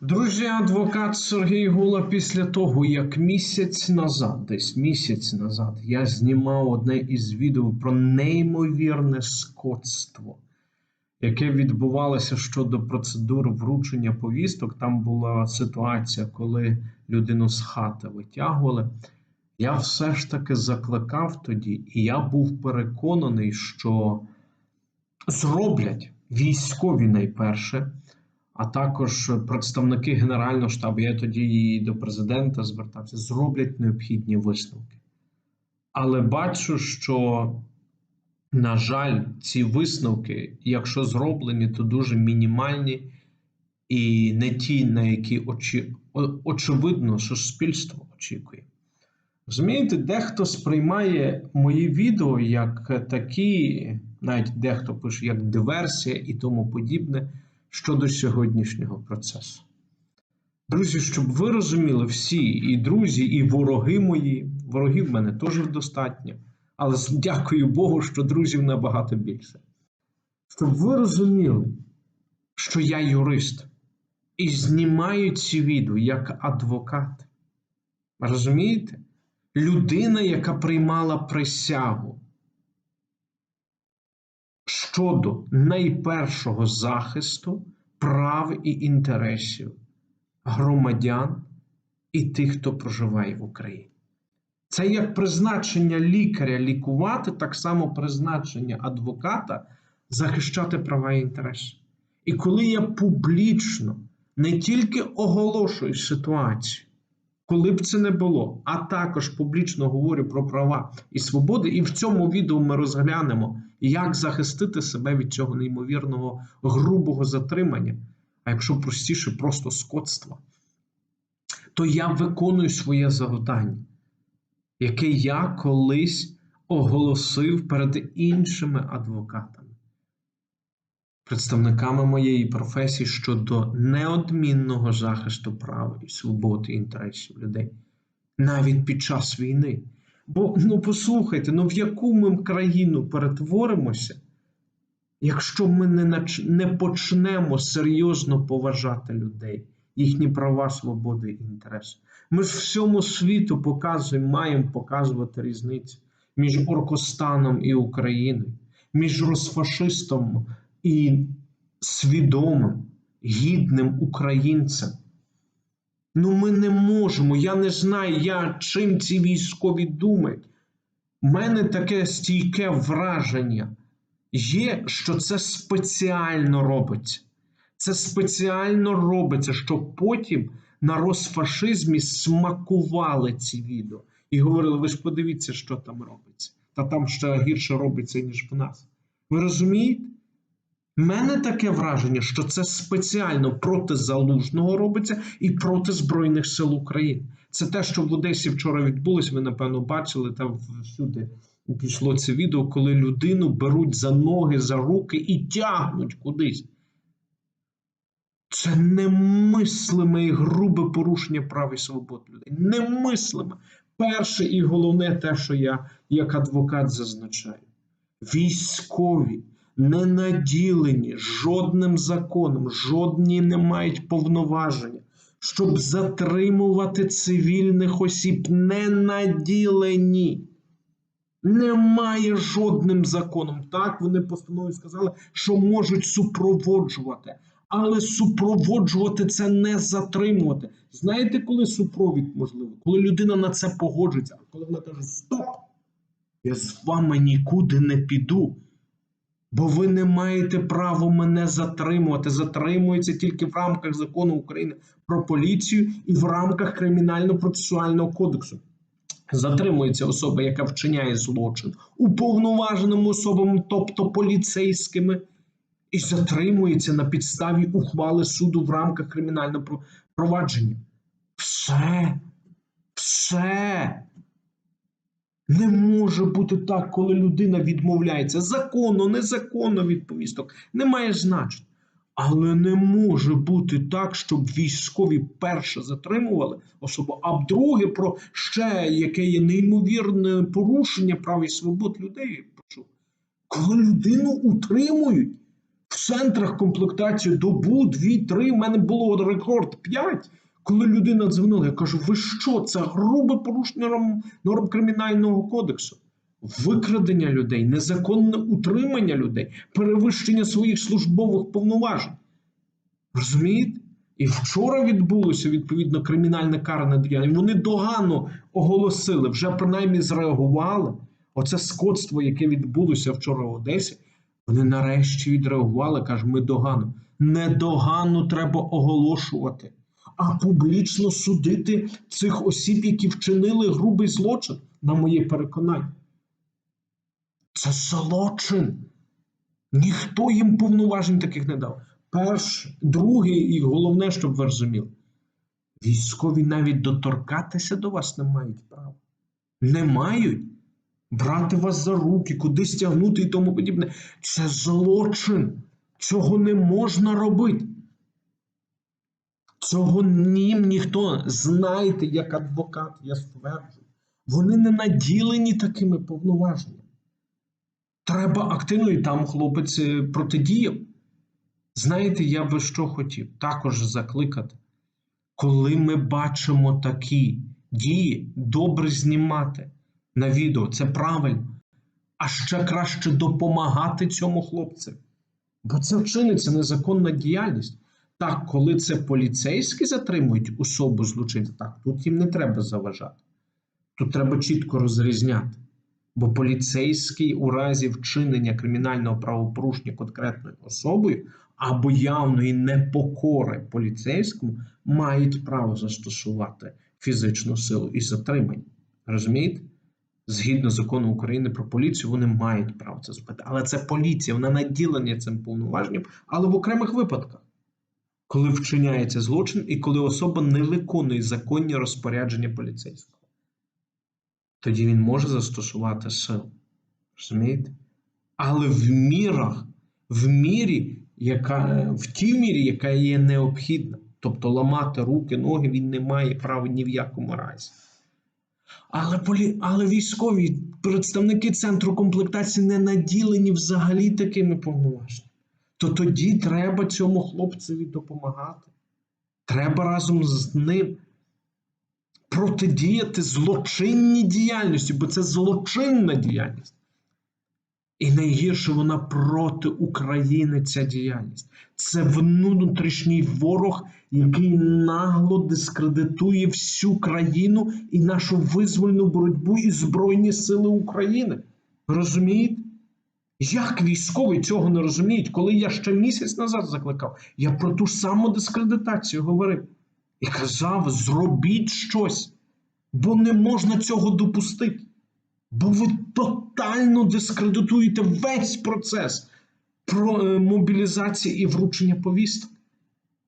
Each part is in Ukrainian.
Друзі, адвокат Сергій Гула після того, як місяць назад, десь місяць назад, я знімав одне із відео про неймовірне скотство, яке відбувалося щодо процедур вручення повісток. Там була ситуація, коли людину з хати витягували. Я все ж таки закликав тоді, і я був переконаний, що зроблять військові найперше а також представники Генерального штабу, я тоді і до президента звертався, зроблять необхідні висновки. Але бачу, що, на жаль, ці висновки, якщо зроблені, то дуже мінімальні і не ті, на які очі... очевидно, що суспільство очікує. Розумієте, дехто сприймає мої відео як такі, навіть дехто пише як диверсія і тому подібне щодо сьогоднішнього процесу. Друзі, щоб ви розуміли всі, і друзі, і вороги мої, ворогів в мене теж достатньо, але дякую Богу, що друзів набагато більше. Щоб ви розуміли, що я юрист і знімаю ці відео як адвокат. Розумієте? Людина, яка приймала присягу щодо найпершого захисту прав і інтересів громадян і тих, хто проживає в Україні. Це як призначення лікаря лікувати, так само призначення адвоката захищати права і інтереси. І коли я публічно не тільки оголошую ситуацію, коли б це не було, а також публічно говорю про права і свободи, і в цьому відео ми розглянемо, як захистити себе від цього неймовірного грубого затримання, а якщо простіше, просто скотства, то я виконую своє завдання, яке я колись оголосив перед іншими адвокатами, представниками моєї професії щодо неодмінного захисту прав і свободи і інтересів людей навіть під час війни. Бо ну послухайте, ну в яку ми країну перетворимося, якщо ми не нач... не почнемо серйозно поважати людей, їхні права, свободи і інтереси. Ми ж всьому світу показуємо, маємо показувати різницю між Оркостаном і Україною, між розфашистом і свідомим, гідним українцем. Ну, ми не можемо. Я не знаю, я, чим ці військові думають. У мене таке стійке враження є, що це спеціально робиться. Це спеціально робиться, щоб потім на розфашизмі смакували ці відео і говорили: ви ж подивіться, що там робиться. Та там ще гірше робиться, ніж в нас. Ви розумієте? Мене таке враження, що це спеціально проти залужного робиться і проти Збройних сил України. Це те, що в Одесі вчора відбулось, ви напевно бачили там всюди пішло це відео, коли людину беруть за ноги, за руки і тягнуть кудись. Це немислиме і грубе порушення прав і свобод людей. Немислиме. Перше і головне те, що я як адвокат зазначаю: військові не наділені жодним законом, жодні не мають повноваження, щоб затримувати цивільних осіб, не наділені. Немає жодним законом. Так, вони постанові сказали, що можуть супроводжувати, але супроводжувати це не затримувати. Знаєте, коли супровід можливо? Коли людина на це погоджується, а коли вона каже: Стоп! Я з вами нікуди не піду. Бо ви не маєте права мене затримувати. Затримується тільки в рамках закону України про поліцію і в рамках кримінально-процесуального кодексу. Затримується особа, яка вчиняє злочин уповноваженими особами, тобто поліцейськими, і затримується на підставі ухвали суду в рамках кримінального провадження. Все, все. Не може бути так, коли людина відмовляється. Законно, незаконно від повісток. Немає значення. Але не може бути так, щоб військові перше затримували особу, а друге про ще яке є неймовірне порушення прав і свобод людей. Коли людину утримують В центрах комплектації добу, дві, три. У мене було рекорд п'ять. Коли людина дзвонила, я кажу: ви що? Це грубе порушення норм, кримінального кодексу. Викрадення людей, незаконне утримання людей, перевищення своїх службових повноважень. Розумієте? І вчора відбулося відповідно кримінальне карне діяння. Вони догану оголосили, вже принаймні зреагували. Оце скотство, яке відбулося вчора в Одесі. Вони нарешті відреагували, кажуть, ми догану. Недогану треба оголошувати, а публічно судити цих осіб, які вчинили грубий злочин, на моє переконання. Це злочин. Ніхто їм повноважень таких не дав. Перше, друге, і головне, щоб ви розуміли, військові навіть доторкатися до вас не мають права. Не мають брати вас за руки, кудись тягнути і тому подібне. Це злочин. Цього не можна робити. Цього нім ніхто знайте, як адвокат, я стверджую. Вони не наділені такими повноваженнями. Треба активно і там хлопець е, протидіяв. Знаєте, я би що хотів також закликати, коли ми бачимо такі дії, добре знімати на відео, це правильно, а ще краще допомагати цьому хлопцю. Бо це вчиниться незаконна діяльність. Так, коли це поліцейські затримують особу злочинця, так, тут їм не треба заважати. Тут треба чітко розрізняти. Бо поліцейський у разі вчинення кримінального правопорушення конкретною особою або явної непокори поліцейському мають право застосувати фізичну силу і затримання. Розумієте? Згідно закону України про поліцію, вони мають право це зробити. Але це поліція, вона наділення цим повноваженням, але в окремих випадках, коли вчиняється злочин і коли особа не виконує законні розпорядження поліцейського тоді він може застосувати силу. Розумієте? Але в мірах, в мірі, яка, в тій мірі, яка є необхідна. Тобто ламати руки, ноги він не має права ні в якому разі. Але полі... але військові представники центру комплектації не наділені взагалі такими повноваженнями. То тоді треба цьому хлопцеві допомагати. Треба разом з ним протидіяти злочинній діяльності, бо це злочинна діяльність. І найгірше вона проти України ця діяльність. Це внутрішній ворог, який нагло дискредитує всю країну і нашу визвольну боротьбу і Збройні Сили України. Розумієте? Як військові цього не розуміють, коли я ще місяць назад закликав, я про ту ж саму дискредитацію говорив і казав: зробіть щось, бо не можна цього допустити. Бо ви тотально дискредитуєте весь процес про е, мобілізації і вручення повісток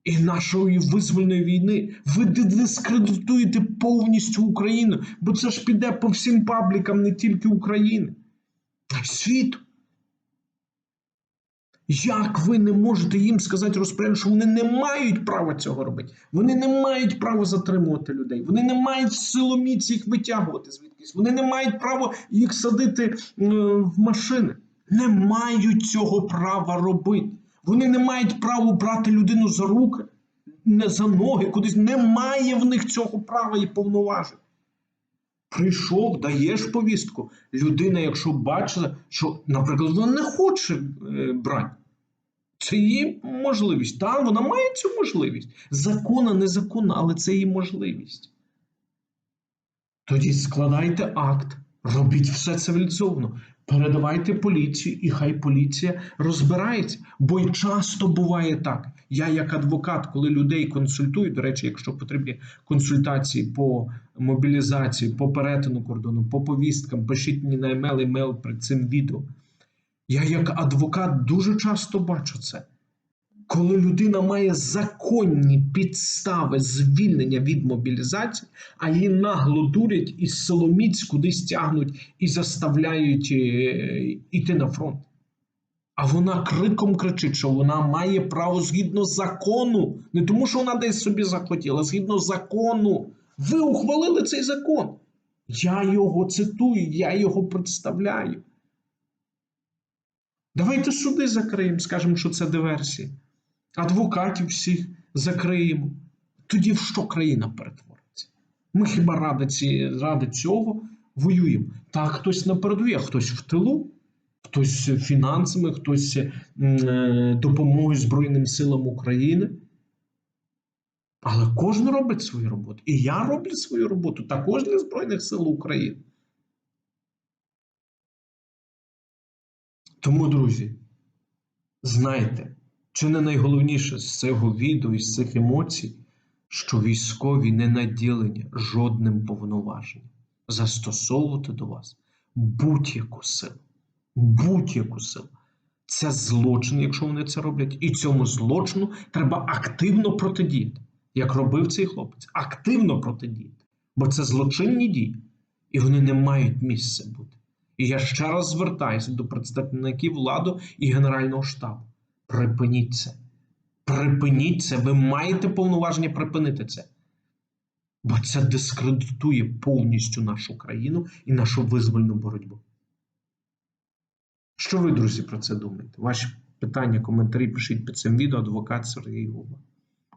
і нашої визвольної війни. Ви дискредитуєте повністю Україну, бо це ж піде по всім паблікам не тільки України, а й світу. Як ви не можете їм сказати розпорядження, що вони не мають права цього робити? Вони не мають права затримувати людей, вони не мають силоміць їх витягувати звідкись, вони не мають права їх садити е, в машини. Не мають цього права робити. Вони не мають права брати людину за руки, не за ноги, кудись. Немає в них цього права і повноважень. Прийшов, даєш повістку. Людина, якщо бачила, що, наприклад, вона не хоче е, брати, це її можливість. Так, вона має цю можливість. Законна, незаконна, але це її можливість. Тоді складайте акт, робіть все цивілізовано. Передавайте поліцію, і хай поліція розбирається. Бо й часто буває так. Я, як адвокат, коли людей консультую, до речі, якщо потрібні консультації по мобілізації, по перетину кордону, по повісткам, пишіть мені на емейл, емейл при цим відео. Я, як адвокат, дуже часто бачу це. Коли людина має законні підстави звільнення від мобілізації, а її нагло дурять і силоміць кудись тягнуть і заставляють йти на фронт. А вона криком кричить, що вона має право згідно закону, не тому, що вона десь собі захотіла, а згідно закону. Ви ухвалили цей закон. Я його цитую, я його представляю. Давайте суди закриємо, скажемо, що це диверсія. Адвокатів всіх закриємо. Тоді в що країна перетвориться? Ми хіба ради, ці, ради цього воюємо? Та хтось на передовій, а хтось в тилу, хтось фінансами, хтось е, допомогою Збройним силам України. Але кожен робить свою роботу. І я роблю свою роботу також для Збройних сил України. Тому, друзі, знайте, чи не найголовніше з цього відео і з цих емоцій, що військові не наділені жодним повноваженням застосовувати до вас будь-яку силу. Будь-яку силу. Це злочин, якщо вони це роблять, і цьому злочину треба активно протидіяти, як робив цей хлопець. Активно протидіяти. Бо це злочинні дії, і вони не мають місця бути. І я ще раз звертаюся до представників влади і Генерального штабу. Припиніть це. Припиніть це. Ви маєте повноваження припинити це. Бо це дискредитує повністю нашу країну і нашу визвольну боротьбу. Що ви, друзі, про це думаєте? Ваші питання, коментарі пишіть під цим відео адвокат Сергій Губа.